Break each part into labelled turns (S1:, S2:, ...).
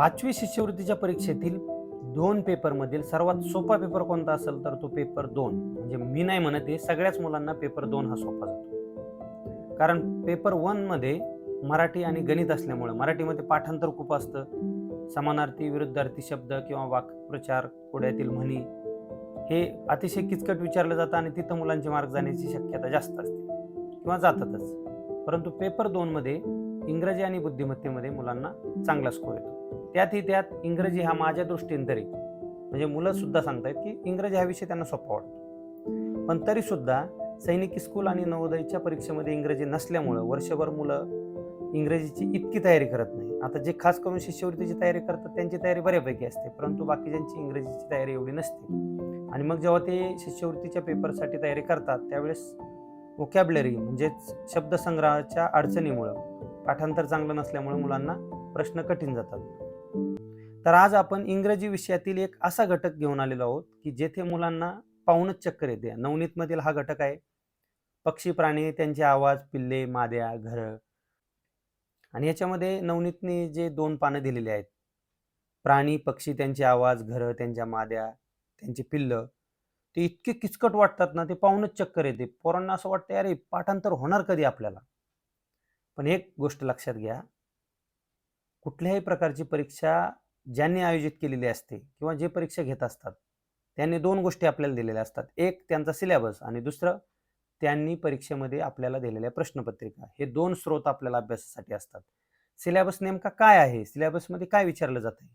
S1: पाचवी शिष्यवृत्तीच्या परीक्षेतील दोन पेपरमधील सर्वात सोपा पेपर कोणता असेल तर तो पेपर दोन. म्हणजे मी नाही म्हणत आहे सगळ्याच मुलांना पेपर दोन हा सोपा जातो. कारण पेपर वनमध्ये मराठी आणि गणित असल्यामुळे मराठीमध्ये पाठांतर खूप असतं. समानार्थी विरुद्धार्थी शब्द किंवा वाक्प्रचार कोड्यातील म्हणी हे अतिशय किचकट विचारलं जातं आणि तिथं मुलांचे मार्क जाण्याची शक्यता जास्त असते किंवा जातातच. परंतु पेपर दोनमध्ये इंग्रजी आणि बुद्धिमत्तेमध्ये मुलांना चांगला स्कोर येतो. त्यातही त्यात इंग्रजी हा माझ्या दृष्टीने तरी म्हणजे मुलं सुद्धा सांगतायत की इंग्रजी हा विषय त्यांना सोपा वाटतो. पण तरीसुद्धा सैनिकी स्कूल आणि नवोदयच्या परीक्षेमध्ये इंग्रजी नसल्यामुळं वर्षभर मुलं इंग्रजीची इतकी तयारी करत नाही. आता जे खास करून शिष्यवृत्तीची तयारी करतात त्यांची तयारी बऱ्यापैकी असते परंतु बाकीच्यांची इंग्रजीची तयारी एवढी नसते. आणि मग जेव्हा ते शिष्यवृत्तीच्या पेपरसाठी तयारी करतात त्यावेळेस वोकॅबलरी म्हणजेच शब्दसंग्रहाच्या अडचणीमुळं पाठांतर चांगलं नसल्यामुळे मुलांना प्रश्न कठीण जातात. तर आज आपण इंग्रजी विषयातील एक असा घटक घेऊन आलेलो आहोत की जेथे मुलांना पाहूनच चक्कर येते. नवनीतमधील हा घटक आहे. पक्षी प्राणी त्यांचे आवाज पिल्ले माद्या घरं. आणि याच्यामध्ये नवनीतने जे दोन पानं दिलेली आहेत. प्राणी पक्षी त्यांचे आवाज घरं त्यांच्या माद्या त्यांची पिल्लं. ते इतके किचकट वाटतात ना ते पाहूनच चक्कर येते. पोरांना असं वाटतं अरे पाठांतर होणार कधी आपल्याला? पण एक गोष्ट लक्षात घ्या. कुठल्याही प्रकारची परीक्षा ज्यांनी आयोजित केलेली असते किंवा जे परीक्षा घेत असतात त्यांनी दोन गोष्टी आपल्याला दिलेल्या असतात. एक त्यांचा सिलेबस आणि दुसरं त्यांनी परीक्षेमध्ये आपल्याला दिलेल्या प्रश्नपत्रिका. हे दोन स्रोत आपल्याला अभ्यासासाठी असतात. सिलेबस नेमका काय आहे? सिलेबसमध्ये काय विचारलं जातं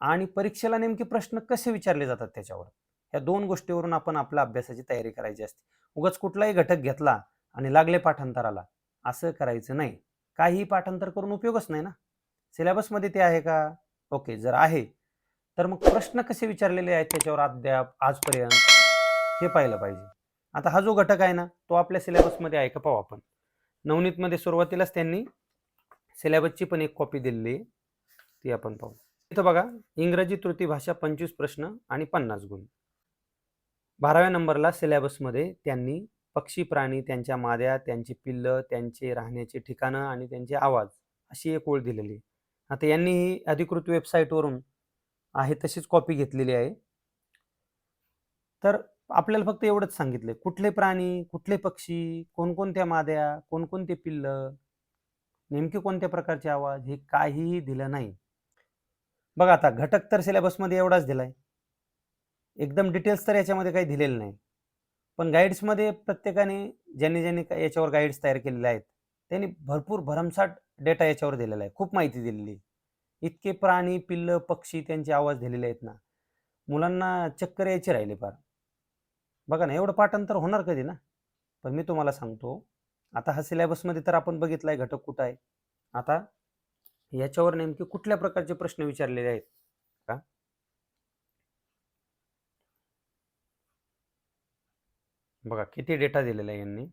S1: आणि परीक्षेला नेमके प्रश्न कसे विचारले जातात त्याच्यावर? या दोन गोष्टीवरून आपण आपल्या अभ्यासाची तयारी करायची असते. उगाच कुठलाही घटक घेतला आणि लागले पाठांतराला असं करायचं नाही. काहीही पाठांतर करून उपयोगच नाही ना? सिलेबसमध्ये ते आहे का? ओके जर आहे तर मग प्रश्न कसे विचारलेले आहेत त्याच्यावर अद्याप आजपर्यंत हे पाहिलं पाहिजे. आता हा जो घटक आहे ना तो आपल्या सिलेबसमध्ये आहे का पाहू आपण. नवनीतमध्ये सुरुवातीलाच त्यांनी सिलेबसची पण एक कॉपी दिलेली आहे. ती आपण पाहू. इथं बघा इंग्रजी तृतीय भाषा पंचवीस प्रश्न आणि पन्नास गुण. बाराव्या नंबरला सिलेबसमध्ये त्यांनी पक्षी प्राणी त्यांच्या माद्या त्यांची पिल्लं त्यांचे राहण्याचे ठिकाणं आणि त्यांचे आवाज अशी एक ओळ दिलेली आहे. आता यांनी ही अधिकृत वेबसाईटवरून आहे तशीच कॉपी घेतलेली आहे. तर आपल्याला फक्त एवढंच सांगितलं कुठले प्राणी कुठले पक्षी कोणकोणत्या माद्या कोणकोणते पिल्ल नेमके कोणत्या प्रकारचे आवाज हे काहीही दिलं नाही. बघा आता घटक तर सिलेबसमध्ये एवढाच दिलाय. एकदम डिटेल्स तर याच्यामध्ये काही दिलेलं नाही. पण गाईड्समध्ये प्रत्येकाने ज्यांनी ज्यांनी याच्यावर गाईड्स तयार केलेले आहेत त्यांनी भरपूर भरमसाठ डेटा याच्यावर दिलेला आहे. खूप माहिती दिलेली आहे. इतके प्राणी पिल्ल पक्षी त्यांचे आवाज दिलेले आहेत ना. मुलांना चक्कर यायची राहिली फार. बघा ना एवढं पाठांतर होणार कधी ना? पण मी तुम्हाला सांगतो आता हा सिलेबसमध्ये तर आपण बघितला आहे घटक कुठं आहे? आता याच्यावर नेमके कुठल्या प्रकारचे प्रश्न विचारलेले आहेत? का? बघा किती डेटा दिलेला आहे यांनी?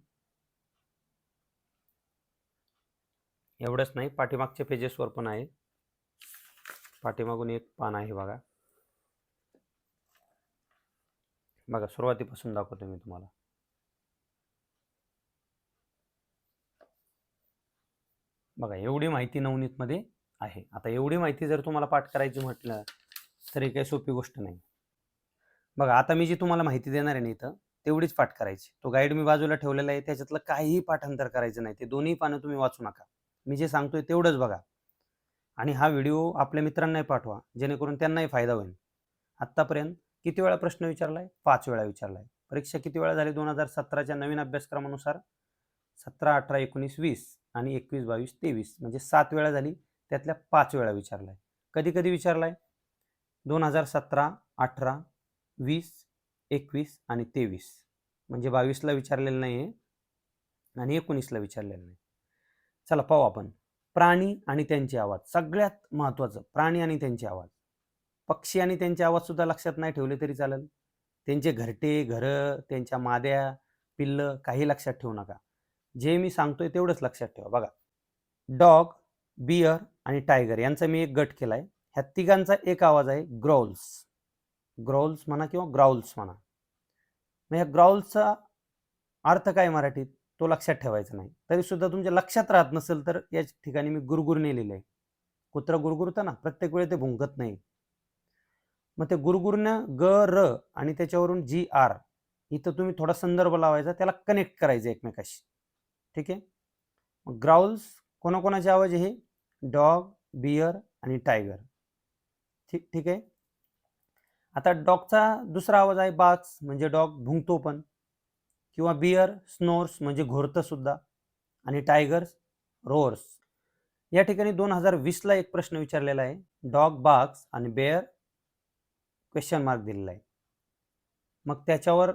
S1: एवढंच नाही पाठीमागच्या पेजेसवर पण आहे. पाठीमागून एक पान आहे बघा. बघा सुरुवातीपासून दाखवतो मी तुम्हाला. बघा एवढी माहिती नवनीतमध्ये आहे. आता एवढी माहिती जर तुम्हाला पाठ करायची म्हटलं तरी काही सोपी गोष्ट नाही. बघा आता मी जी तुम्हाला माहिती देणार आहे ना इथं तेवढीच पाठ करायची. तो गाईड मी बाजूला ठेवलेला आहे त्याच्यातलं काहीही पाठांतर करायचं नाही. ते दोन्ही पानं तुम्ही वाचू नका. मी जे सांगतोय तेवढंच बघा. आणि हा व्हिडिओ आपल्या मित्रांनाही पाठवा जेणेकरून त्यांनाही फायदा होईल. आत्तापर्यंत किती वेळा प्रश्न विचारलाय? पाच वेळा विचारलाय. परीक्षा किती वेळा झाली? दोन हजार सतराच्या नवीन अभ्यासक्रमानुसार? सतरा अठरा एकोणीस वीस आणि एकवीस बावीस तेवीस म्हणजे सात वेळा झाली. त्यातल्या पाच वेळा विचारलाय. कधी कधी विचारलाय? दोन हजार सतरा अठरा वीस एकवीस आणि तेवीस. म्हणजे बावीसला विचारलेलं नाही आहे आणि एकोणीसला विचारलेलं नाही. चला पाहू आपण. प्राणी आणि त्यांचे आवाज. सगळ्यात महत्त्वाचं प्राणी आणि त्यांचे आवाज. पक्षी आणि त्यांचे आवाज सुद्धा लक्षात नाही ठेवले तरी चालेल. त्यांचे घरटे घरं त्यांच्या माद्या पिल्लं काही लक्षात ठेवू नका. जे मी सांगतोय तेवढंच लक्षात ठेवा. बघा. डॉग बियर आणि टायगर यांचा मी एक गट केलाय. ह्या तिघांचा एक आवाज आहे ग्रॉल्स ग्रॉल्स म्हणा किंवा ग्राउल्स म्हणा. मग ह्या ग्राउल्सचा अर्थ काय मराठीत? तो लक्षात ठेवायचा नाही. तरी सुद्धा तुमच्या लक्षात राहत नसेल तर या ठिकाणी मी गुरगुरने लिहिलंय कुत्रं गुरगुरतं ना प्रत्येक वेळी ते भुंकत नाही. मग ते गुरगुरनं ग र आणि त्याच्यावरून जी आर इथं तुम्ही थोडा संदर्भ लावायचा त्याला कनेक्ट करायचं एकमेकाशी. ठीक आहे? मग ग्राउल्स कोणाकोणाचे आवाज हे? डॉग बियर आणि टायगर ठीक ठीक आहे? आता डॉगचा दुसरा आवाज आहे बाच म्हणजे डॉग भुंकतो पण. किंवा बियर स्नोर्स म्हणजे घोरतंसुद्धा आणि टायगर्स रोअर्स. या ठिकाणी दोन हजार वीसला एक प्रश्न विचारलेला आहे. डॉग बाक्स आणि बेअर क्वेश्चन मार्क दिलेला आहे. मग त्याच्यावर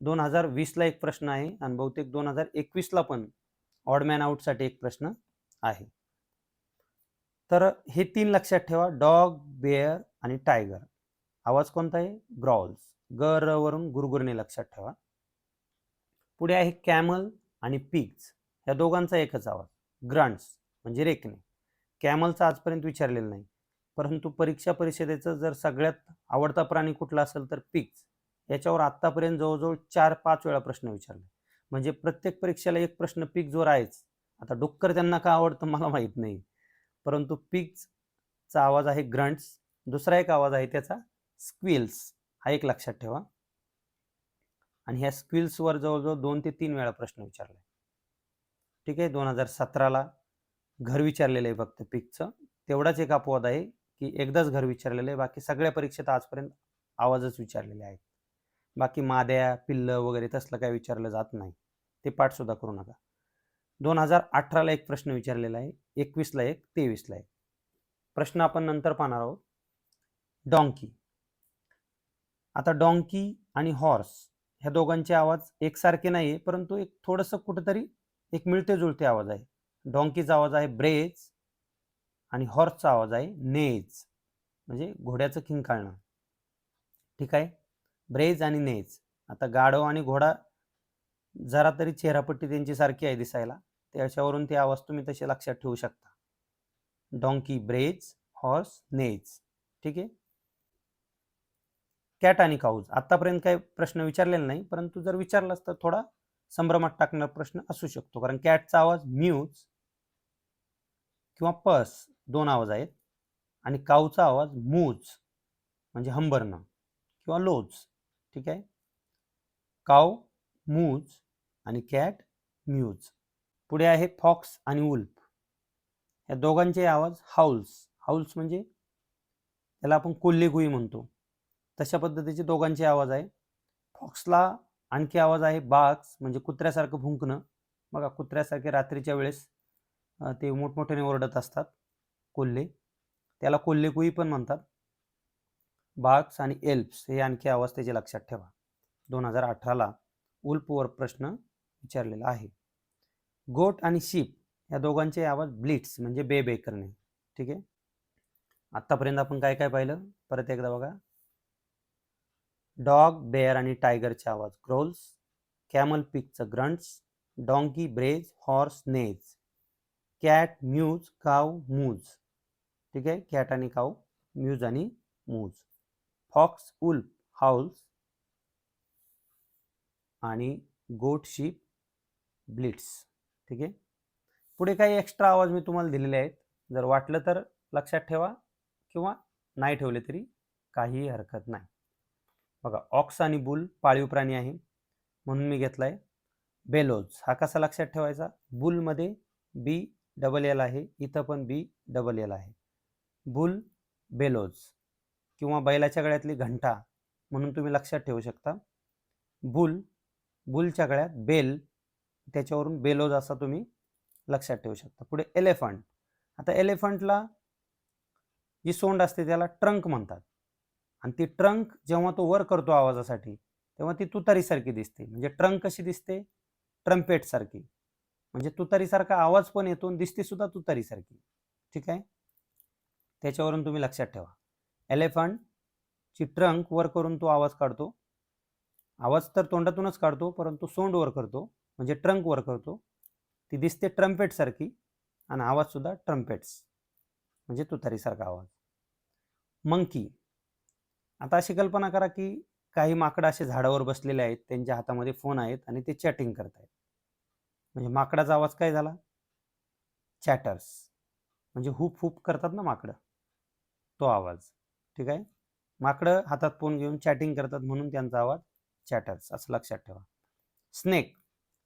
S1: दोन हजार वीसला एक प्रश्न आहे आणि बहुतेक दोन हजार एकवीसला पण ऑडमॅन आउटसाठी एक प्रश्न आहे. तर हे तीन लक्षात ठेवा. डॉग बेअर आणि टायगर. आवाज कोणता आहे? ग्रॉल्स. गर वरून गुरगुरणे लक्षात ठेवा. पुढे आहे कॅमल आणि पिग्स. या दोघांचा एकच आवाज. ग्रांट्स म्हणजे रेकणे कॅमलचा आजपर्यंत विचारलेलं नाही. परंतु परीक्षा परिषदेचं जर सगळ्यात आवडता प्राणी कुठला असेल तर पिग्स. याच्यावर आत्तापर्यंत जवळजवळ चार पाच वेळा प्रश्न विचारले. म्हणजे प्रत्येक परीक्षेला एक प्रश्न पिग्जवर आहेच. आता डुक्कर त्यांना का आवडतं मला माहीत नाही. परंतु पिग्सचा आवाज आहे ग्रंट्स. दुसरा एक आवाज आहे त्याचा स्क्विल्स. हा एक लक्षात ठेवा. आणि ह्या स्किल्सवर जवळजवळ दोन ते तीन वेळा प्रश्न विचारला ठीक आहे? दोन हजार सतराला घर विचारलेलं आहे फक्त पिकचं. तेवढाच एक अपवाद आहे की एकदाच घर विचारलेलं आहे. बाकी सगळ्या परीक्षेत आजपर्यंत आवाजच विचारलेले आहेत. बाकी माद्या पिल्लं वगैरे तसलं काय विचारलं जात नाही. ते पाठसुद्धा करू नका. दोन हजार अठराला एक प्रश्न विचारलेला आहे. एकवीसला एक तेवीसला एक. प्रश्न आपण नंतर पाहणार आहोत. डॉंकी. आता डॉंकी आणि हॉर्स ह्या दोघांचे आवाज एकसारखे नाही आहे परंतु एक थोडंसं कुठंतरी एक मिळते जुळते आवाज आहे. डॉंकीचा आवाज आहे ब्रेज आणि हॉर्सचा आवाज आहे नेज म्हणजे घोड्याचं खिंकाळणं. ठीक आहे? ब्रेज आणि नेज. आता गाढव आणि घोडा जरा तरी चेहरापट्टी त्यांची सारखी आहे दिसायला. त्याच्यावरून ते आवाज तुम्ही तसे लक्षात ठेवू शकता. Donkey brays horse neighs. ठीक आहे? कॅट आणि काऊज. आतापर्यंत काही प्रश्न विचारलेला नाही परंतु जर विचारलाच तर थोडा संभ्रमात टाकणारा प्रश्न असू शकतो. कारण कॅटचा आवाज म्यूज किंवा पस दोन आवाज आहेत आणि काऊचा आवाज मूज म्हणजे हंबरणं किंवा लोज. ठीक आहे? काव मूज आणि कॅट म्यूज. पुढे आहे फॉक्स आणि उल्फ या दोघांचे आवाज हाऊल्स. हाऊल्स म्हणजे त्याला आपण कोल्हेगुई म्हणतो. तशा पद्धतीचे दोघांचे आवाज आहे. फॉक्सला आणखी आवाज आहे बाक्स म्हणजे कुत्र्यासारखं भुंकणं. बघा कुत्र्यासारखे रात्रीच्या वेळेस ते मोठमोठ्याने ओरडत असतात कोल्हे. त्याला कोल्हेकुई पण म्हणतात. बाक्स आणि एल्प्स हे आणखी आवाज त्याचे लक्षात ठेवा. दोन हजार अठराला उल्पवर प्रश्न विचारलेला आहे. गोट आणि शीप या दोघांचे आवाज ब्लिट्स म्हणजे बे बे करणे. ठीक आहे? आत्तापर्यंत आपण काय काय पाहिलं? परत एकदा बघा. डॉग बेअर आणि टायगरचे आवाज. Growls camel पिकचं grunts donkey brays horse neighs. Cat mews cow moos. ठीक आहे? कॅट आणि काव म्यूज आणि मूज. फॉक्स उल्फ हाऊल्स आणि गोट शीप ब्लिट्स. ठीक आहे? पुढे काही एक्स्ट्रा आवाज मी तुम्हाला दिलेले आहेत. जर वाटलं तर लक्षात ठेवा किंवा नाही ठेवले तरी काहीही हरकत नाही. बघा ऑक्स आणि बुल पाळीव प्राणी आहे म्हणून मी घेतला आहे बेलोज हा कसा लक्षात ठेवायचा? बुलमध्ये बी डबल एल आहे इथं पण बी डबल एल आहे. बुल बेलोज किंवा बैलाच्या गळ्यातली घंटा म्हणून तुम्ही लक्षात ठेवू शकता. बुल बुलच्या गळ्यात बेल त्याच्यावरून बेलोज असा तुम्ही लक्षात ठेवू शकता. पुढे एलिफंट आता एलिफंटला जी सोंड असते त्याला ट्रंक म्हणतात. आणि ती ट्रंक जेव्हा तो वर करतो आवाजासाठी तेव्हा ती तुतारीसारखी दिसते. म्हणजे ट्रंक कशी दिसते? ट्रम्पेटसारखी म्हणजे तुतारीसारखा आवाज पण येतो आणि दिसते सुद्धा तुतारीसारखी. ठीक आहे? त्याच्यावरून तुम्ही लक्षात ठेवा. एलिफंटची ट्रंक वर करून तो आवाज काढतो. आवाज तर तोंडातूनच काढतो परंतु सोंड वर करतो. म्हणजे ट्रंक वर करतो. ती दिसते ट्रम्पेटसारखी आणि आवाजसुद्धा ट्रम्पेट्स म्हणजे तुतारीसारखा आवाज. मंकी आता अशी कल्पना करा की काही माकडं असे झाडावर बसलेले आहेत त्यांच्या हातामध्ये फोन आहेत आणि ते चॅटिंग करत आहेत म्हणजे माकडाचा आवाज काय झाला? चॅटर्स. म्हणजे हुप हुप करतात ना माकडं? तो आवाज. ठीक आहे? माकडं हातात फोन घेऊन चॅटिंग करतात म्हणून त्यांचा आवाज चॅटर्स. असं लक्षात ठेवा. स्नेक.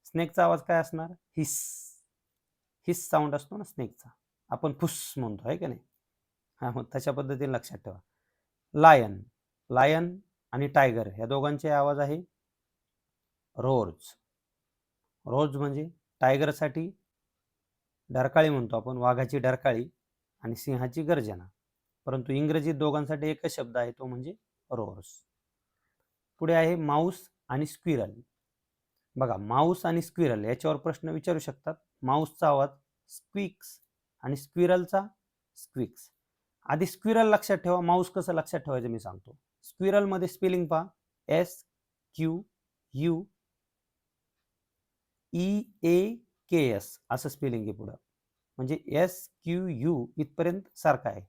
S1: स्नेकचा आवाज काय असणार? हिस. हिस साऊंड असतो ना स्नेकचा. आपण फुस म्हणतो आहे का नाही? हा मग तशा पद्धतीने लक्षात ठेवा. लायन. लायन आणि टायगर ह्या दोघांचे आवाज आहे. रोज रोज म्हणजे टायगरसाठी डरकाळी म्हणतो आपण वाघाची डरकाळी आणि सिंहाची गर्जना. परंतु इंग्रजीत दोघांसाठी एकच शब्द आहे तो म्हणजे रोर्स पुढे आहे माऊस आणि स्क्विरल बघा माऊस आणि स्क्विरल याच्यावर प्रश्न विचारू शकतात. माऊसचा आवाज स्क्विक्स आणि स्क्विरलचा स्क्विक्स आधी स्क्विरल लक्षात ठेवा माऊस कसं लक्षात ठेवायचं मी सांगतो. स्क्विरलमध्ये स्पेलिंग पहा. S Q U E A K S असं स्पेलिंग आहे पुढं. म्हणजे एस क्यू यू इथपर्यंत सारखं आहे.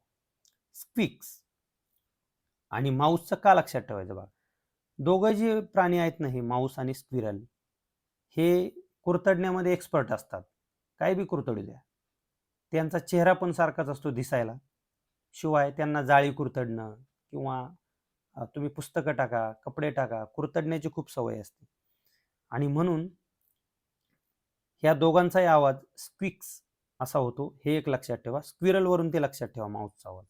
S1: स्क्विक्स आणि माऊसचं का लक्षात ठेवायचं बघा दोघं जे प्राणी आहेत ना हे माऊस आणि स्क्विरल हे कुरतडण्यामध्ये एक्सपर्ट असतात. काय बी कुरतडू द्या. त्यांचा चेहरा पण सारखाच असतो दिसायला. शिवाय त्यांना जाळी कुरतडणं किंवा तुम्ही पुस्तकं टाका कपडे टाका कुरतडण्याची खूप सवय असते. आणि म्हणून ह्या दोघांचाही आवाज स्क्विक्स असा होतो हे एक लक्षात ठेवा. स्क्विरलवरून ते लक्षात ठेवा माऊसचा आवाज.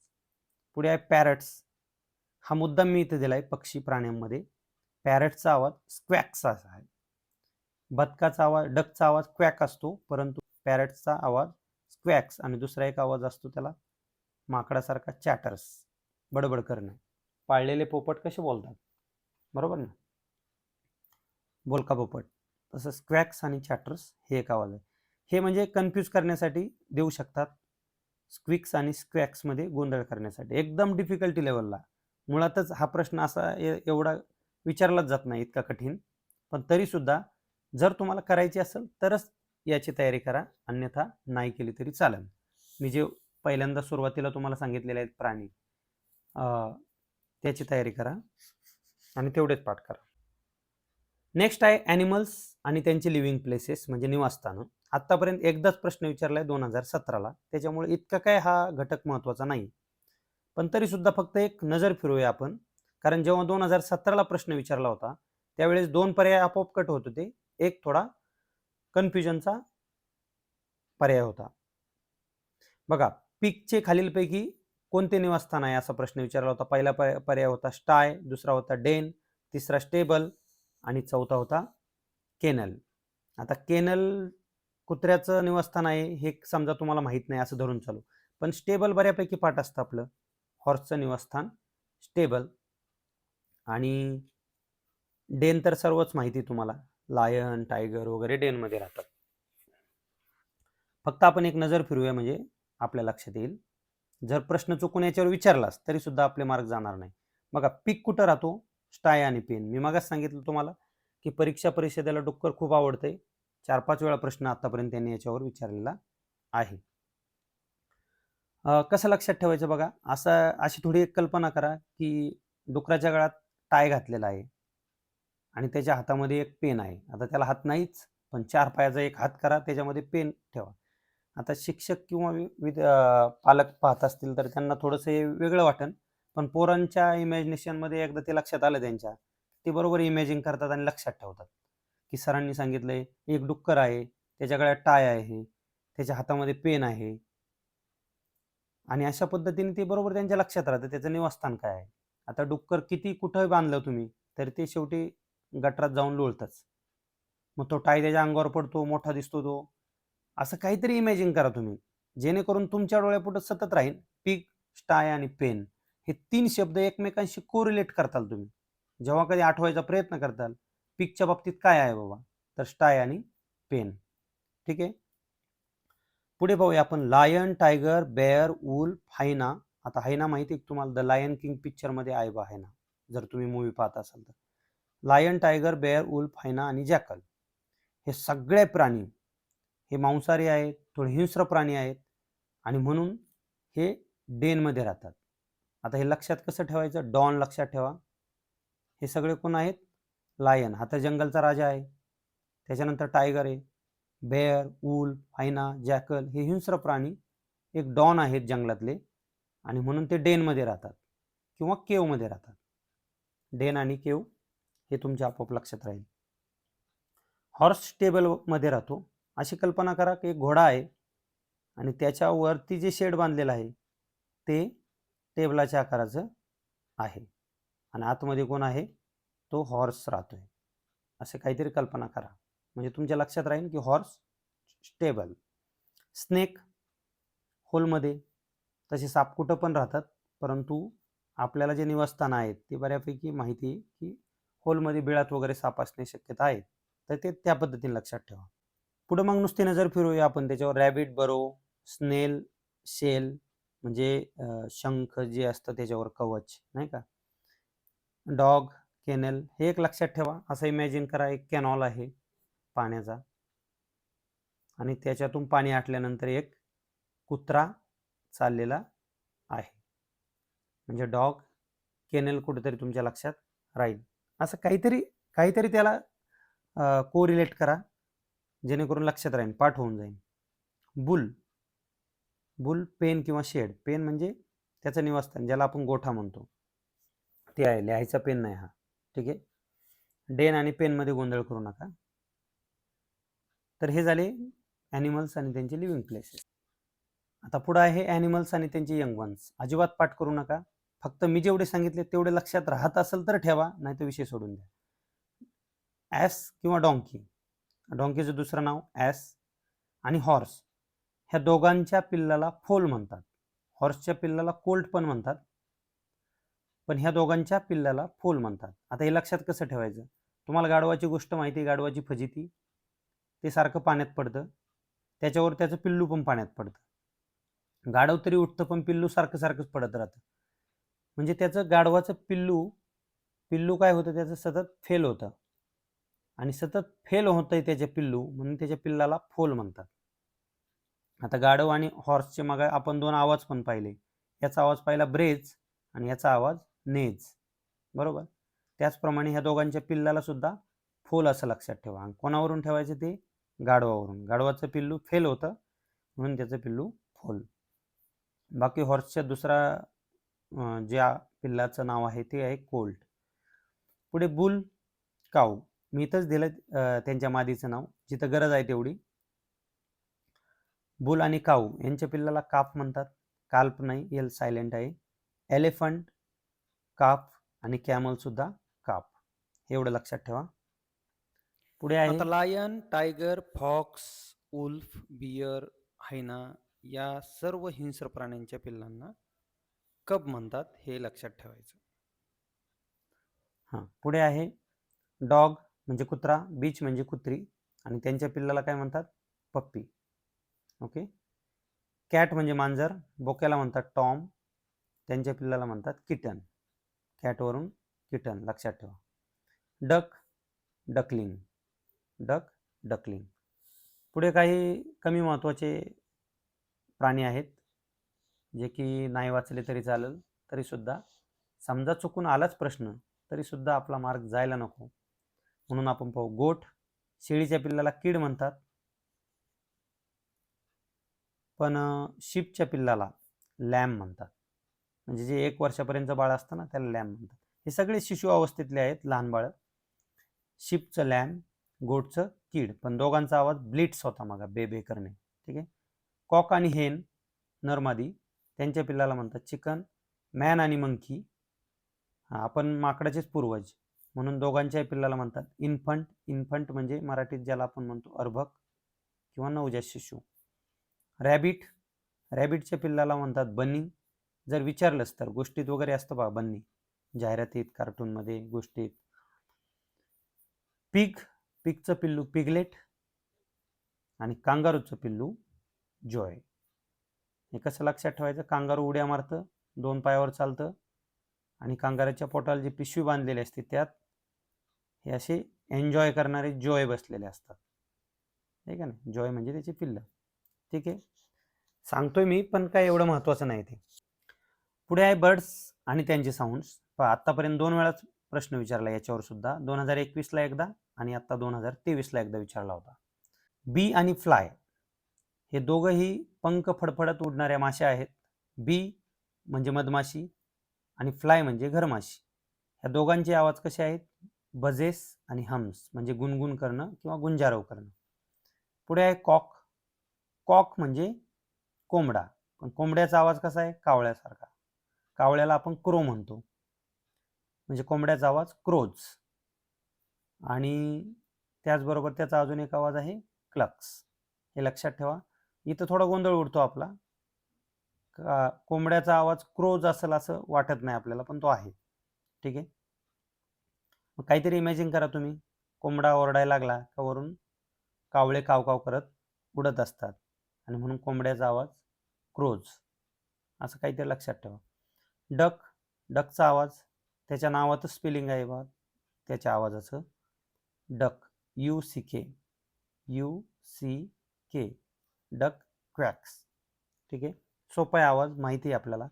S1: पुढे आहे पॅरट्स. हा मुद्दा मी इथे दिलाय पक्षी प्राण्यांमध्ये. पॅरटचा आवाज स्क्वॅक्स असा आहे. बदकाचा आवाज डकचा आवाज क्वॅक असतो परंतु पॅरटचा आवाज स्क्वॅक्स आणि दुसरा एक आवाज असतो त्याला माकडासारखा चॅटर्स. बडबड करणे. पाळलेले पोपट कसे बोलतात? बरोबर ना? बोलका पोपट? तसं स्क्वॅक्स आणि चॅटर्स हे एक आवाज आहे. हे म्हणजे कन्फ्यूज करण्यासाठी देऊ शकतात स्क्विक्स आणि स्क्वॅक्समध्ये गोंधळ करण्यासाठी. एकदम डिफिकल्टी लेवलला मुळातच हा प्रश्न असा एवढा विचारलाच जात नाही इतका कठीण. पण तरीसुद्धा जर तुम्हाला करायची असेल तरच याची तयारी करा. अन्यथा नाही केली तरी चालेल. मी जे पहिल्यांदा सुरुवातीला तुम्हाला सांगितलेले आहेत प्राणी त्याची तयारी करा आणि तेवढेच पाठ करा. नेक्स्ट आहे ॲनिमल्स आणि त्यांचे लिव्हिंग प्लेसेस म्हणजे निवासस्थानं. आत्तापर्यंत एकदाच प्रश्न विचारला आहे दोन हजार सतराला. त्याच्यामुळे इतका काय हा घटक महत्त्वाचा नाही. पण तरीसुद्धा फक्त एक नजर फिरूया आपण. कारण जेव्हा दोन हजार सतराला प्रश्न विचारला होता त्यावेळेस दोन पर्याय आपोआप कट होत होते. एक थोडा कन्फ्युजनचा पर्याय होता. बघा पिकचे खालीलपैकी कोणते निवासस्थान आहे असा प्रश्न विचारला होता. पहिला पर्याय पर्याय होता स्टाय दुसरा होता डेन तिसरा स्टेबल आणि चौथा होता केनल. आता केनल कुत्र्याचं निवासस्थान आहे हे समजा तुम्हाला माहीत नाही असं धरून चालू. पण स्टेबल बऱ्यापैकी पाठ असतं आपलं. हॉर्सचं निवासस्थान स्टेबल आणि डेन तर सर्वच माहिती आहे तुम्हाला. लायन टायगर वगैरे डेनमध्ये राहतात. फक्त आपण एक नजर फिरूया म्हणजे आपल्या लक्षात येईल. जर प्रश्न चुकून याच्यावर विचारलास तरी सुद्धा आपले मार्क जाणार नाही. बघा पीक कुठं राहतो? स्टाय आणि पेन. मी मागास सांगितलं तुम्हाला की परीक्षा परिषदेला डुक्कर खूप आवडते चार पाच वेळा प्रश्न आतापर्यंत त्यांनी याच्यावर विचारलेला आहे. कसं लक्षात ठेवायचं बघा? असं अशी थोडी एक कल्पना करा की डुकराच्या गळ्यात टाय घातलेला आहे आणि त्याच्या हातामध्ये एक पेन आहे. आता त्याला हात नाहीच पण चार पायाचा एक हात करा त्याच्यामध्ये पेन ठेवा. आता शिक्षक किंवा विद पालक पाहत असतील तर त्यांना थोडंसं हे वेगळं वाटेल पण पोरांच्या इमॅजिनेशनमध्ये एकदा ते लक्षात आलं त्यांच्या ते बरोबर इमॅजिन करतात आणि लक्षात ठेवतात. की सरांनी सांगितलंय एक डुक्कर आहे त्याच्याकडे टाय आहे त्याच्या हातामध्ये पेन आहे. आणि अशा पद्धतीने ते बरोबर त्यांच्या लक्षात राहतं त्याचं निवासस्थान काय आहे. आता डुक्कर किती कुठं बांधलं तुम्ही तर ते शेवटी गटरात जाऊन लोळतच. मग तो टाय त्याच्या अंगावर पडतो मोठा दिसतो तो. असं काहीतरी इमॅजिन करा तुम्ही. जेणेकरून तुमच्या डोळ्यापुढं सतत राहील पीक स्टाय आणि पेन. हे तीन शब्द एकमेकांशी कोरिलेट करताल तुम्ही. जेव्हा कधी आठवायचा प्रयत्न करताल पीकच्या बाबतीत काय आहे बाबा? तर स्टाय आणि पेन. ठीक आहे? पुढे पाहूया आपण. लायन टायगर बेअर वूल हायना आता हायना माहिती आहे तुम्हाला? द लायन किंग पिक्चरमध्ये आहे बा हायना जर तुम्ही मूवी पाहत असाल तर. लायन टायगर बेअर उल्फ हायना आणि जॅकल हे सगळे प्राणी हे मांसाहारी आहेत थोडे हिंस्र प्राणी आहेत आणि म्हणून हे डेनमध्ये राहतात. आता हे लक्षात कसं ठेवायचं? डॉन लक्षात ठेवा. हे सगळे कोण आहेत? लायन. हा तर जंगलचा राजा आहे. त्याच्यानंतर टायगर आहे बेअर उल फायना जॅकल हे हिंस्र प्राणी एक डॉन आहेत जंगलातले आणि म्हणून ते डेनमध्ये राहतात किंवा केवमध्ये राहतात. डेन आणि केव हे तुमच्या आपोआप लक्षात राहील. हॉर्स टेबलमध्ये राहतो. अशी कल्पना करा की एक घोडा आहे आणि त्याच्यावरती जे शेड बांधलेलं आहे ते टेबलाच्या आकाराचं आहे. आणि आतमध्ये कोण आहे? तो हॉर्स राहतोय. असे काहीतरी कल्पना करा. म्हणजे तुमच्या लक्षात राहील की हॉर्स स्टेबल स्नेक होलमध्ये तसे सापकुटं पण राहतात परंतु आपल्याला जे निवासस्थान आहेत ते बऱ्यापैकी माहिती आहे की होलमध्ये बिळात वगैरे साप असणे शक्यता आहे. तर ते त्या पद्धतीने लक्षात ठेवा. पुढं मग नुसती नजर फिरूया आपण. त्याच्यावर रॅबिट बरो स्नेल शेल म्हणजे शंख जे असतं त्याच्यावर कवच नाही का? डॉग केनल हे एक लक्षात ठेवा. असं इमॅजिन करा एक कॅनॉल आहे पाण्याचा. आणि त्याच्यातून पाणी आटल्यानंतर एक कुत्रा चाललेला आहे. म्हणजे डॉग केनल कुठेतरी तुमच्या लक्षात राहील. असं काहीतरी काहीतरी त्याला कोरिलेट करा. जेणेकरून लक्षात राहील पाठ होऊन जाईल बुल. बुल पेन किंवा शेड. पेन म्हणजे त्याचं निवासस्थान ज्याला आपण गोठा म्हणतो. ते आहे लिहायचा पेन नाही हा. ठीक आहे? डेन आणि पेनमध्ये गोंधळ करू नका. तर हे झाले ॲनिमल्स आणि त्यांचे लिव्हिंग प्लेसेस आता पुढं आहे ॲनिमल्स आणि त्यांचे यंग वन्स अजिबात पाठ करू नका. फक्त मी जेवढे सांगितले तेवढे लक्षात राहत असेल तर ठेवा नाही तर विषय सोडून द्या. ॲस किंवा डॉंकी डॉंकीचं दुसरं नाव ॲस आणि हॉर्स. ह्या दोघांच्या पिल्लाला फोल म्हणतात. हॉर्सच्या पिल्लाला कोल्ट पण म्हणतात. पण ह्या दोघांच्या पिल्लाला फोल म्हणतात. आता हे लक्षात कसं ठेवायचं? तुम्हाला गाढवाची गोष्ट माहिती आहे गाढवाची फजिती. ते सारखं पाण्यात पडतं. त्याच्यावर त्याचं पिल्लू पण पाण्यात पडतं. गाढव तरी उठतं पण पिल्लू सारखं सारखंच पडत राहतं. म्हणजे त्याचं गाढवाचं पिल्लू पिल्लू काय होतं? त्याचं सतत फेल होतं. आणि सतत फेल होतंय त्याचे पिल्लू म्हणून त्याच्या पिल्लाला फोल म्हणतात. आता गाढव आणि हॉर्सचे मग आपण दोन आवाज पण पाहिले. याचा आवाज पाहिला ब्रेज आणि याचा आवाज नेज बरोबर? त्याचप्रमाणे ह्या दोघांच्या पिल्लाला सुद्धा फोल असं लक्षात ठेवा. आणि कोणावरून ठेवायचं ते? गाढवावरून. गाढवाचं पिल्लू फेल होतं म्हणून त्याचं पिल्लू फोल बाकी हॉर्सच्या दुसरा ज्या पिल्लाचं नाव आहे ते आहे कोल्ट पुढे बुल काऊ मी इथंच दिलं त्यांच्या मादीचं नाव जिथं गरज आहे तेवढी. बुल आणि काऊ यांच्या पिल्लाला काप म्हणतात. काल्प नाही एल सायलेंट आहे. एलिफंट काप आणि कॅमल सुद्धा काप. हे एवढं लक्षात ठेवा. पुढे आहे.
S2: Lion tiger fox wolf bear hyena या सर्व हिंस्र प्राण्यांच्या पिल्लांना कब म्हणतात हे लक्षात ठेवायचं.
S1: हां पुढे आहे. डॉग म्हणजे कुत्रा बीच म्हणजे कुत्री आणि त्यांच्या पिल्लाला काय म्हणतात? पप्पी. ओके कॅट म्हणजे मांजर बोक्याला म्हणतात टॉम त्यांच्या पिल्लाला म्हणतात किटन कॅटवरून किटन लक्षात ठेवा. डक डकलिंग डक डकलिंग पुढे काही कमी महत्त्वाचे प्राणी आहेत जे की नाही वाचले तरी चालेल तरीसुद्धा समजा चुकून आलाच प्रश्न तरीसुद्धा आपला मार्ग जायला नको. म्हणून आपण पाहू. गोठ शेळीच्या पिल्लाला कीड म्हणतात. पण शिपच्या पिल्लाला लॅम म्हणतात. म्हणजे जे एक वर्षापर्यंत बाळ असतं ना त्याला लॅम म्हणतात. हे सगळे शिशु अवस्थेतले आहेत लहान बाळ. शिपचं लॅम गोटचं कीड. पण दोघांचा आवाज ब्लिट्स होता मागा बे बे करणे. ठीक आहे? कॉक आणि हेन नर्मादी त्यांच्या पिल्लाला म्हणतात चिकन मॅन आणि मंकी. हा आपण माकडाचेच पूर्वज. म्हणून दोघांच्याही पिल्लाला म्हणतात इन्फंट इन्फंट म्हणजे मराठीत ज्याला आपण म्हणतो अर्भक किंवा नवजात शिशु. रॅबिट रॅबिटच्या पिल्लाला म्हणतात बन्नी जर विचारलंच तर गोष्टीत वगैरे असतं बा बन्नी जाहिरातीत कार्टूनमध्ये गोष्टीत. पिग पिगचं पिल्लू पिगलेट आणि कांगारूचं पिल्लू जॉय. हे कसं लक्षात ठेवायचं? कांगारू उड्या मारतं दोन पायावर चालतं आणि कांगाराच्या पोटाला जी पिशवी बांधलेली असते त्यात हे असे एन्जॉय करणारे जॉय बसलेले असतात. ठीक आहे ना? जॉय म्हणजे त्याची पिल्लं ठीक आहे? सांगतोय मी पण काय एवढं महत्त्वाचं नाही ते. पुढे आहे बर्ड्स आणि त्यांचे साऊंड्स पहा आत्तापर्यंत दोन वेळाच प्रश्न विचारला याच्यावर सुद्धा. दोन हजार एकवीसला एकदा आणि आत्ता दोन हजार तेवीसला एकदा विचारला होता. बी आणि फ्लाय हे दोघंही पंख फडफडत उडणाऱ्या माश्या आहेत. बी म्हणजे मधमाशी आणि फ्लाय म्हणजे घरमाशी. ह्या दोघांचे आवाज कसे आहेत? बजेस आणि हम्स म्हणजे गुणगुण करणं किंवा गुंजारव करणं. पुढे आहे कॉक. कॉक म्हणजे कोंबडा. पण कोंबड्याचा आवाज कसा आहे? कावळ्यासारखा. कावळ्याला आपण क्रो म्हणतो. म्हणजे कोंबड्याचा आवाज क्रोज. आणि त्याचबरोबर त्याचा अजून एक आवाज आहे क्लक्स. हे लक्षात ठेवा. इथं थोडा गोंधळ उडतो आपला. का कोंबड्याचा आवाज क्रोज असेल असं वाटत नाही आपल्याला पण तो आहे. ठीक आहे? मग काहीतरी इमॅजिन करा तुम्ही. कोंबडा ओरडायला लागला का वरून कावळे काव काव करत उडत असतात. आणि म्हणून कोंबड्याचा आवाज क्रोज. असं काहीतरी लक्षात ठेवा. डक डकचा आवाज. त्याच्या नावातच स्पेलिंग आहे बा त्याच्या आवाजाचं. Duck U C K. U C K. Duck quacks ठीक आहे? सोपा आवाज. माहिती आहे आपल्याला.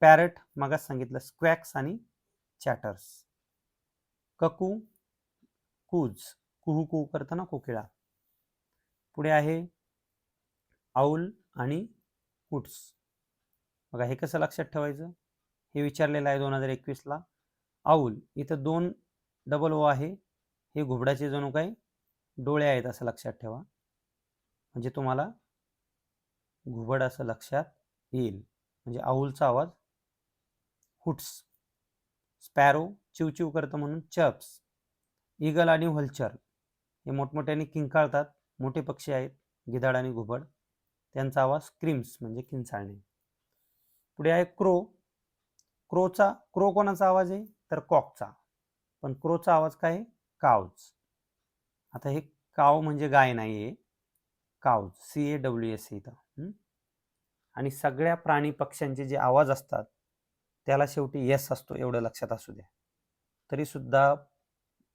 S1: पॅरट मागास सांगितलं स्क्वॅक्स आणि चॅटर्स ककू कूज कुहू कुहू करताना कोकिळा. पुढे आहे आऊल आणि कुट्स. बघा हे कसं लक्षात ठेवायचं? हे विचारलेलं आहे दोन हजार एकवीसला आऊल इथं दोन डबल ओ आहे. हे घुबडाचे जणू काही डोळे आहेत असं लक्षात ठेवा. म्हणजे तुम्हाला घुबड असं लक्षात येईल. म्हणजे आऊलचा आवाज हुट्स स्पॅरो चिवचिव करतं म्हणून चप्स इगल आणि व्हल्चर हे मोठमोठ्याने किंकाळतात मोठे पक्षी आहेत गिधाड आणि घुबड. त्यांचा आवाज स्क्रीम्स म्हणजे किंचाळणे पुढे आहे क्रो क्रोचा क्रो कोणाचा आवाज आहे? तर कॉकचा पण क्रोचा आवाज काय आहे? कावज आता हे काव म्हणजे गाय नाही आहे cows C A W S इथं. आणि सगळ्या प्राणी पक्ष्यांचे जे आवाज असतात त्याला शेवटी यस असतो एवढं लक्षात असू द्या. तरीसुद्धा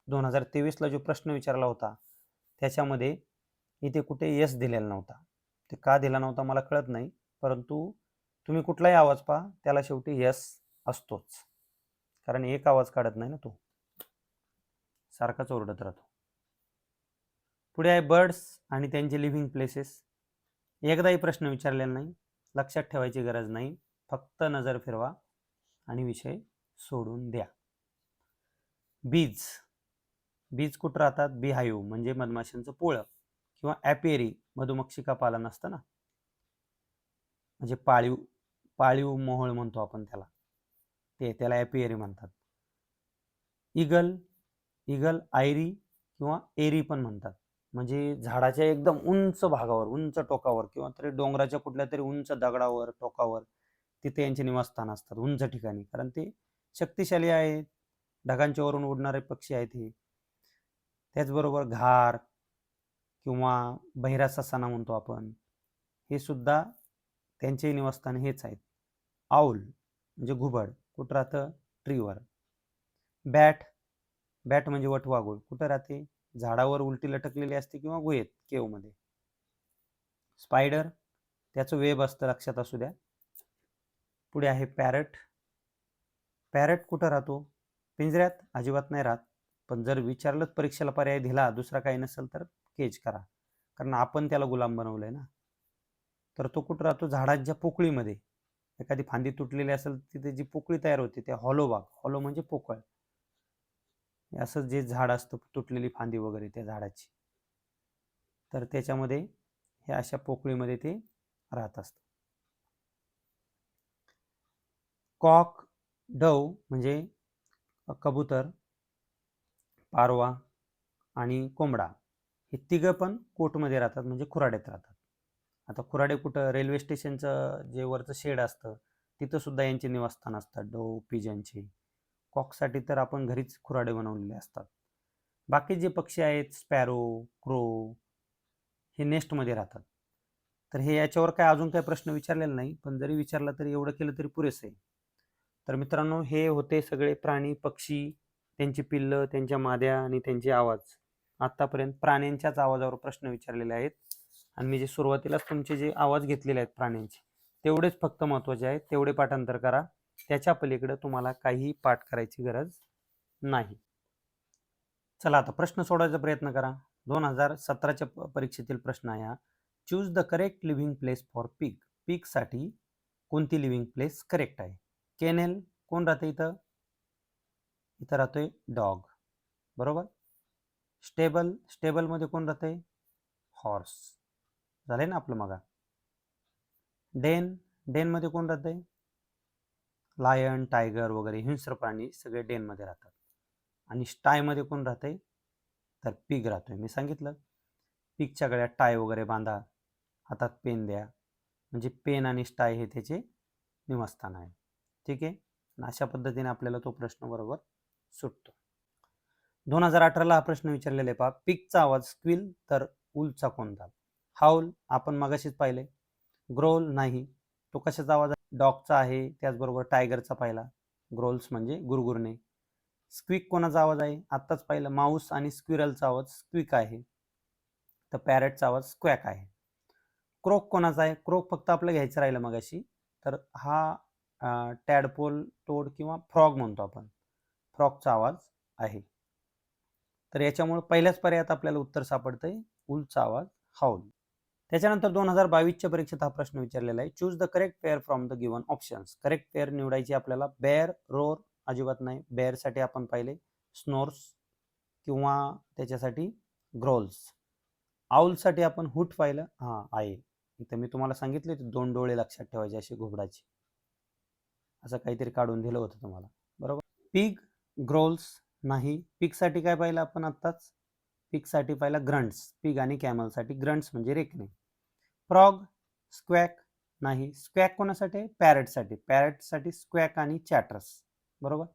S1: दोन हजार तेवीसला जो प्रश्न विचारला होता त्याच्यामध्ये इथे कुठे यस दिलेला नव्हता. ते का दिला नव्हता मला कळत नाही परंतु तुम्ही कुठलाही आवाज पहा त्याला शेवटी यस असतोच. कारण एक आवाज काढत नाही ना तो. सारखाच ओरडत राहतो. पुढे आहे बर्ड्स आणि त्यांचे लिव्हिंग प्लेसेस एकदाही प्रश्न विचारलेला नाही लक्षात ठेवायची गरज नाही. फक्त नजर फिरवा आणि विषय सोडून द्या. बीज. बीज कुठं राहतात? बिहायू म्हणजे मधमाशांचं पोळं किंवा ॲपेरी मधुमक्षिका पालन असतं ना? म्हणजे पाळीव पाळीव मोहळ म्हणतो आपण त्याला. ते त्याला ॲपिएरी म्हणतात. इगल इगल आयरी किंवा एरी पण म्हणतात. म्हणजे झाडाच्या एकदम उंच भागावर उंच टोकावर किंवा तरी डोंगराच्या कुठल्या तरी उंच दगडावर टोकावर तिथे यांचे निवासस्थान असतात उंच ठिकाणी. कारण ते शक्तिशाली आहेत. ढगांच्या वरून उडणारे पक्षी आहेत हे. त्याचबरोबर घार किंवा बहिरा ससाना म्हणतो आपण हे सुद्धा त्यांचे निवासस्थान हेच आहेत. आऊल म्हणजे घुबड कुठं राहतं? ट्रीवर. बॅट बॅट म्हणजे वटवाघूळ कुठं राहते? झाडावर उलटी लटकलेली असते किंवा गुहेत केवमध्ये. स्पायडर त्याचं वेब असतं लक्षात असू द्या. पुढे आहे पॅरट. पॅरट कुठं राहतो? पिंजऱ्यात अजिबात नाही राहत. पण जर विचारलंच परीक्षेला पर्याय दिला दुसरा काही नसेल तर केज करा. कारण आपण त्याला गुलाम बनवलंय ना. तर तो कुठं राहतो? झाडांच्या पोकळीमध्ये. एखादी फांदी तुटलेली असेल तिथे जी पोकळी तयार होते ते हॉलो भाग हॉलो म्हणजे पोकळ. असं जे झाड असतं तुटलेली फांदी वगैरे त्या झाडाची. तर त्याच्यामध्ये हे अशा पोकळीमध्ये ते राहत असतं. कॉक डव म्हणजे कबूतर पारवा आणि कोंबडा हे तिघं पण कोटमध्ये राहतात म्हणजे खुराड्यात राहतात. आता खुराडे कुठं रेल्वे स्टेशनचं जे वरचं शेड असतं तिथं सुद्धा यांचे निवासस्थान असतात डो पिजनचे. कॉकसाठी तर आपण घरीच खुराडे बनवलेले असतात. बाकी जे पक्षी आहेत स्पॅरो क्रो हे नेस्टमध्ये राहतात. तर हे याच्यावर काय अजून काही प्रश्न विचारलेला नाही पण जरी विचारला तरी एवढं केलं तरी पुरेसं आहे. तर मित्रांनो हे होते सगळे प्राणी पक्षी त्यांची पिल्लं त्यांच्या माद्या आणि त्यांचे आवाज. आत्तापर्यंत प्राण्यांच्याच आवाजावर प्रश्न विचारलेले आहेत. आणि मी जे सुरुवातीलाच तुमचे जे आवाज घेतलेले आहेत प्राण्यांचे तेवढेच फक्त महत्त्वाचे आहेत. तेवढे पाठांतर करा. त्याच्या पलीकडे तुम्हाला काहीही पाठ करायची गरज नाही. चला आता प्रश्न सोडवायचा प्रयत्न करा. दोन हजार सतराच्या परीक्षेतील प्रश्न आहे हा. Choose the correct living place for pig पीकसाठी कोणती लिव्हिंग प्लेस करेक्ट आहे? केनेल कोण राहते इथं? इथं राहतोय डॉग बरोबर? स्टेबल स्टेबलमध्ये कोण राहते हॉर्स. झाले ना आपलं मगा. डेन डेनमध्ये कोण राहते लायन टायगर वगैरे हिंस्र प्राणी सगळे डेनमध्ये राहतात. आणि स्टायमध्ये कोण राहते तर पिग राहतोय. मी सांगितलं पिगच्या गळ्यात टाय वगैरे बांधा हातात पेन द्या. म्हणजे पेन आणि स्टाय हे त्याचे निवासस्थान आहे. ठीक आहे? अशा पद्धतीने आपल्याला तो प्रश्न बरोबर सुटतो. दोन हजार अठराला हा प्रश्न विचारलेला आहे पहा. पिकचा आवाज स्क्विल तर उलचा कोणता हाऊल आपण मगाशीच पाहिले. ग्रोल नाही. तो कशाचा आवाज आहे? डॉगचा आहे. त्याचबरोबर टायगरचा पाहिला. ग्रोल्स म्हणजे गुरगुरणे. स्क्विक कोणाचा आवाज आहे? आत्ताच पाहिलं. माऊस आणि स्क्विरलचा आवाज स्क्विक आहे. तर पॅरेटचा आवाज स्क्वॅक आहे. क्रोक कोणाचा आहे? क्रोक फक्त आपलं घ्यायचं राहिलं मगाशी. तर हा टॅडपोल टोड किंवा फ्रॉग म्हणतो आपण. फ्रॉगचा आवाज आहे. तर याच्यामुळे पहिल्याच पर्यायात आपल्याला उत्तर सापडतंय. उलचा आवाज हाऊल त्याच्यानंतर दोन हजार बावीसच्या परीक्षेत हा प्रश्न विचारलेला आहे. Choose the correct pair from the given options correct pair निवडायची आपल्याला बेअर रोर अजिबात नाही. बेअरसाठी आपण पाहिले स्नोर्स किंवा त्याच्यासाठी ग्रोल्स आऊलसाठी आपण हुट पाहिलं. हां आहे. इथं मी तुम्हाला सांगितले होते दोन डोळे लक्षात ठेवायचे असे घुबडाचे. असं काहीतरी काढून दिलं होतं तुम्हाला. बरोबर? पीक ग्रोल्स नाही. पीकसाठी काय पाहिलं आपण आत्ताच? पीकसाठी पाहिला ग्रंट्स पीक आणि कॅमलसाठी ग्रंट्स म्हणजे रेखणे फ्रॉग स्क्वॅक नाही. स्क्वॅक कोणासाठी पॅरेटसाठी पॅरेटसाठी स्क्वॅक आणि चॅटर्स बरोबर?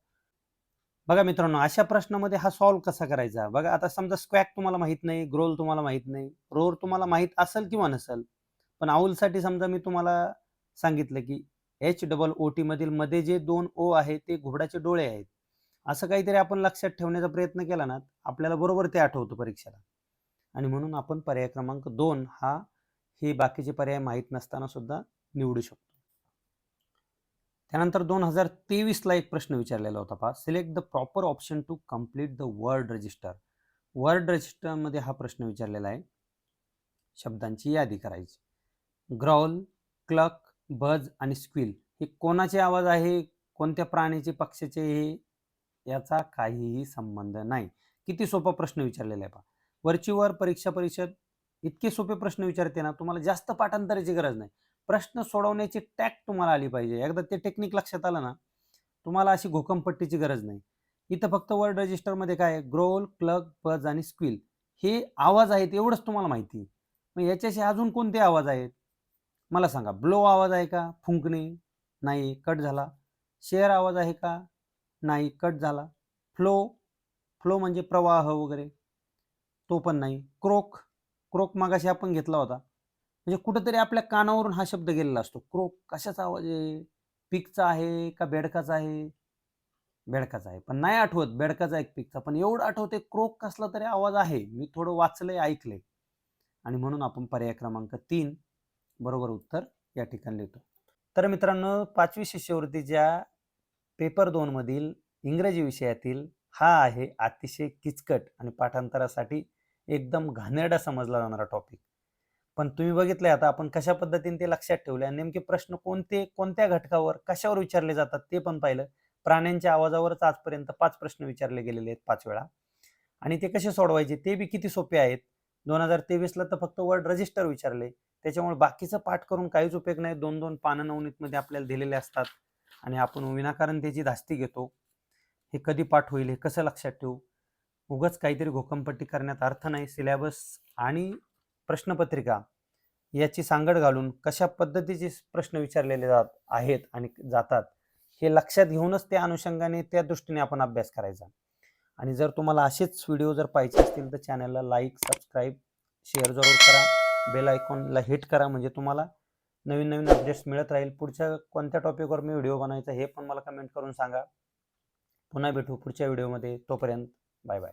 S1: बघा मित्रांनो अशा प्रश्नामध्ये हा सॉल्व कसा करायचा? बघा आता समजा स्क्वॅक तुम्हाला माहीत नाही ग्रोल तुम्हाला माहीत नाही रोर तुम्हाला माहीत असेल किंवा नसेल पण आऊलसाठी समजा मी तुम्हाला सांगितलं की एच डबल ओ टी मधील मध्ये जे दोन ओ आहे ते घोड्याचे डोळे आहेत. असं काहीतरी आपण लक्षात ठेवण्याचा प्रयत्न केला ना आपल्याला बरोबर ते आठवतं परीक्षेला. आणि म्हणून आपण पर्याय क्रमांक दोन हा हे बाकीचे पर्याय माहीत नसताना सुद्धा निवडू शकतो. त्यानंतर दोन हजार तेवीसला एक प्रश्न विचारलेला होता पहा. Select the proper option to complete the word register word रजिस्टरमध्ये हा प्रश्न विचारलेला आहे. शब्दांची यादी करायची. ग्रॉल क्लक बज आणि स्क्विल हे कोणाचे आवाज आहे? कोणत्या प्राण्याचे पक्षाचे हे? याचा काहीही संबंध नाही. किती सोपा प्रश्न विचारलेला आहे पहा. वरचीवर परीक्षा परिषद इतके सोपे प्रश्न विचारते ना तुम्हाला जास्त पाठांतराची गरज नाही. प्रश्न सोडवण्याची टॅक तुम्हाला आली पाहिजे. एकदा ते टेक्निक लक्षात आलं ना तुम्हाला अशी घोकमपट्टीची गरज नाही. इथं फक्त वर्ड रजिस्टरमध्ये काय ग्रोल क्लग बज आणि स्क्विल हे आवाज आहेत एवढंच तुम्हाला माहिती मग याच्याशी अजून कोणते आवाज आहेत? मला सांगा ब्लो आवाज आहे का? फुंकणे? नाही कट झाला. शेअर आवाज आहे का? नाही कट झाला. फ्लो फ्लो म्हणजे प्रवाह वगैरे. तो पण नाही. क्रोक क्रोक मागाशी आपण घेतला होता. म्हणजे कुठंतरी आपल्या कानावरून हा शब्द गेलेला असतो. क्रोक कशाचा आवाज आहे? पिकचा आहे का बेडकाचा आहे? बेडकाचा आहे. पण नाही आठवत बेडकाचा एक पिकचा पण एवढं आठवते क्रोक कसला तरी आवाज आहे. मी थोडं वाचलंय ऐकलंय. आणि म्हणून आपण पर्याय क्रमांक तीन बरोबर उत्तर या ठिकाणी लिहितो. तर मित्रांनो पाचवी शिष्यवृत्तीच्या पेपर दोनमधील इंग्रजी विषयातील हा आहे अतिशय किचकट आणि पाठांतरासाठी एकदम घाणेरडा समजला जाणारा टॉपिक पण तुम्ही बघितलंय आता आपण कशा पद्धतीने ते लक्षात ठेवले आणि नेमके प्रश्न कोणते कोणत्या घटकावर कशावर विचारले जातात ते पण पाहिलं. प्राण्यांच्या आवाजावरच आजपर्यंत पाच प्रश्न विचारले गेलेले आहेत पाच वेळा. आणि ते कसे सोडवायचे ते बी किती सोपे आहेत. दोन हजार तेवीसला तर फक्त वर्ड रजिस्टर विचारले. त्याच्यामुळे बाकीचं पाठ करून काहीच उपयोग नाही. दोन दोन पानं नवनीतमध्ये आपल्याला दिलेले असतात आणि आपण विनाकारण त्याची धास्ती घेतो. हे कधी पाठ होईल हे कसं लक्षात ठेवू? उगच काहीतरी घोकंपट्टी करण्यात अर्थ नाही. सिलेबस आणि प्रश्नपत्रिका याची सांगड घालून कशा पद्धतीचे प्रश्न विचारलेले जात आहेत आणि जातात हे लक्षात घेऊनच त्या अनुषंगाने त्या दृष्टीने आपण अभ्यास करायचा. आणि जर तुम्हाला असेच व्हिडिओ जर पाहिजे असतील तर चॅनलला लाईक सबस्क्राईब शेअर जरूर करा. बेल आयकॉनला हिट करा म्हणजे तुम्हाला नवीन नवीन अपडेट्स मिळत राहील. पुढच्या कोणत्या टॉपिकवर मी व्हिडिओ बनायचा हे पण मला कमेंट करून सांगा. पुन्हा भेटू पुढच्या व्हिडिओमध्ये तोपर्यंत बाय बाय